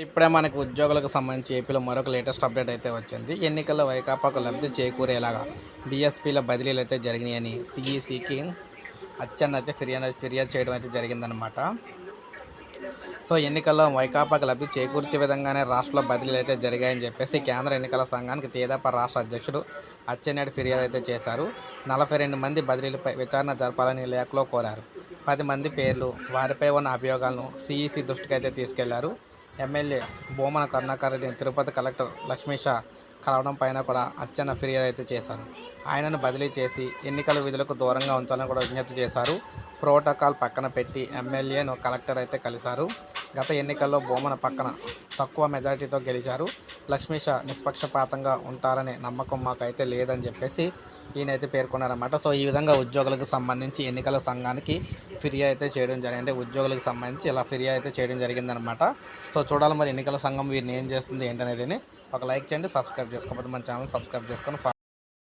ఇప్పుడే మనకు ఉద్యోగులకు సంబంధించి ఏపీలో మరొక లేటెస్ట్ అప్డేట్ అయితే వచ్చింది. ఎన్నికల్లో వైకాపాకు లబ్ధి చేకూరేలాగా డిఎస్పీల బదిలీలు అయితే జరిగినాయని సిఈసికి అచ్చన్న అయితే ఫిర్యాదు ఫిర్యాదు చేయడం అయితే జరిగిందనమాట సో ఎన్నికల్లో వైకాపాకు లబ్ధి చేకూర్చే విధంగానే రాష్ట్రంలో బదిలీలు అయితే జరిగాయని చెప్పేసి కేంద్ర ఎన్నికల సంఘానికి తేదాప రాష్ట్ర అధ్యక్షుడు అచ్చెన్నాయుడు ఫిర్యాదు అయితే చేశారు. నలభై రెండు మంది బదిలీలపై విచారణ జరపాలని లేఖలో కోరారు. పది మంది పేర్లు వారిపై ఉన్న అభియోగాలను సిఈసి దృష్టికి అయితే తీసుకెళ్ళారు. ఎమ్మెల్యే భూమన కరుణాకర్ రెడ్డిని తిరుపతి కలెక్టర్ లక్ష్మీష కలవడం పైన కూడా అచ్చన్న ఫిర్యాదు అయితే చేశారు. ఆయనను బదిలీ చేసి ఎన్నికల విధులకు దూరంగా ఉంచాలని కూడా విజ్ఞప్తి చేశారు. ప్రోటోకాల్ పక్కన పెట్టి ఎమ్మెల్యేను కలెక్టర్ అయితే కలిశారు. గత ఎన్నికల్లో భూమన పక్కన తక్కువ మెజారిటీతో గెలిచారు. లక్ష్మీష నిష్పక్షపాతంగా ఉంటారనే నమ్మకం మాకైతే లేదని చెప్పేసి ఈయనైతే పేర్కొన్నారన్నమాట. సో ఈ విధంగా ఉద్యోగులకు సంబంధించి ఎన్నికల సంఘానికి ఫిర్యాదు అయితే చేయడం జరిగింది. అంటే ఉద్యోగులకు సంబంధించి ఇలా ఫిర్యాదు అయితే చేయడం జరిగిందనమాట సో చూడాలి మరి ఎన్నికల సంఘం వీరిని ఏం చేస్తుంది ఏంటనేది ఒక లైక్ చేయండి సబ్స్క్రైబ్ చేసుకోకపోతే మన ఛానల్ సబ్స్క్రైబ్ చేసుకొని